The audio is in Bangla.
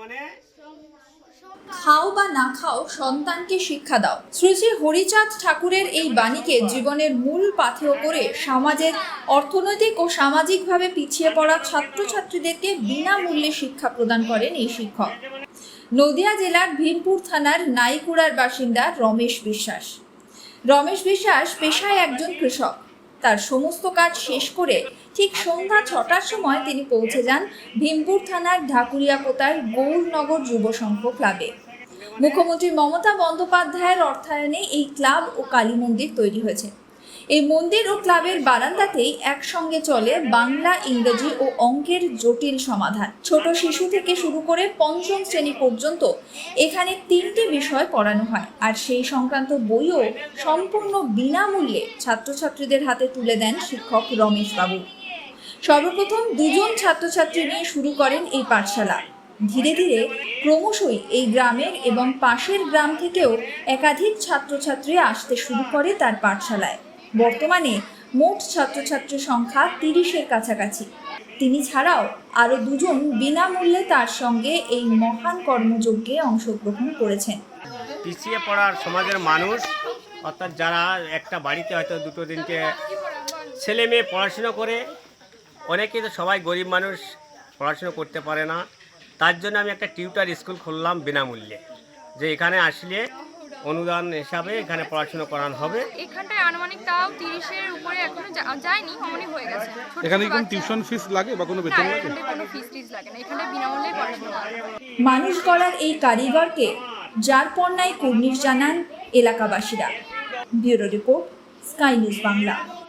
মানে? খাও বা না খাও, সন্তানকে শিক্ষা দাও। শ্রী শ্রী হরিচাঁদ ঠাকুরের এই বাণীকে জীবনের মূল পাথেয় করে সমাজের অর্থনৈতিক ও সামাজিকভাবে পিছিয়ে পড়া ছাত্রছাত্রীদেরকে বিনামূল্যে শিক্ষা প্রদান করেন এই শিক্ষক। নদিয়া জেলার ভীমপুর থানার নাইকুড়ার বাসিন্দা রমেশ বিশ্বাস। রমেশ বিশ্বাস পেশায় একজন কৃষক। তার সমস্ত কাজ শেষ করে ঠিক সন্ধ্যা ছটার সময় তিনি পৌঁছে যান ভীমপুর থানার ঢাকুরিয়াপোতার গৌরনগর যুব সংঘ ক্লাবে। মুখ্যমন্ত্রী মমতা বন্দ্যোপাধ্যায়ের অর্থায়নে এই ক্লাব ও কালী মন্দির তৈরি হয়েছে। এই মন্দির ও ক্লাবের বারান্দাতেই একসঙ্গে চলে বাংলা, ইংরেজি ও অঙ্কের জটিল সমাধান। ছোট শিশু থেকে শুরু করে পঞ্চম শ্রেণি পর্যন্ত এখানে তিনটি বিষয় পড়ানো হয়। আর সেই সংক্রান্ত বইও সম্পূর্ণ বিনামূল্যে ছাত্রছাত্রীদের হাতে তুলে দেন শিক্ষক রমেশ বাবু সর্বপ্রথম দুজন ছাত্রছাত্রী নিয়ে শুরু করেন এই পাঠশালা। ধীরে ধীরে ক্রমশই এই গ্রামের এবং পাশের গ্রাম থেকেও একাধিক ছাত্রছাত্রী আসতে শুরু করে তার পাঠশালায়। বর্তমানে মোট ছাত্রছাত্রীর সংখ্যা তিরিশের কাছাকাছি। তিনি ছাড়াও আরও দুজন বিনামূল্যে তার সঙ্গে এই মহান কর্মযজ্ঞে অংশগ্রহণ করেছেন। পিছিয়ে পড়ার সমাজের মানুষ, অর্থাৎ যারা একটা বাড়িতে হয়তো দুটো দিনকে ছেলে মেয়ে পড়াশুনো করে, অনেকে তো সবাই গরিব মানুষ, পড়াশুনো করতে পারে না। তার জন্য আমি একটা টিউটার স্কুল খুললাম বিনামূল্যে, যে এখানে আসলে অনুদান হিসাবে এখানে পড়াশোনা করানো হবে। এখানটায় আনুমানিক তাও তিরিশের উপরে এখনও যা- যায়নি অমনি হয়ে গেছে। ছোট এখানে কি কোনো বাচ্চা। টিউশন ফিস লাগে বা কোনো না বেতন লাগে? এখানটায় কোনো ফিস টিস লাগে না। এখানে বিনামূল্যে পড়াশোনা হয়। মানুষ গড়ার এই কারিগরকে যার পণ্যায় কুর্নিশ জানান এলাকাবাসীরা। Bureau report Sky News Bangla.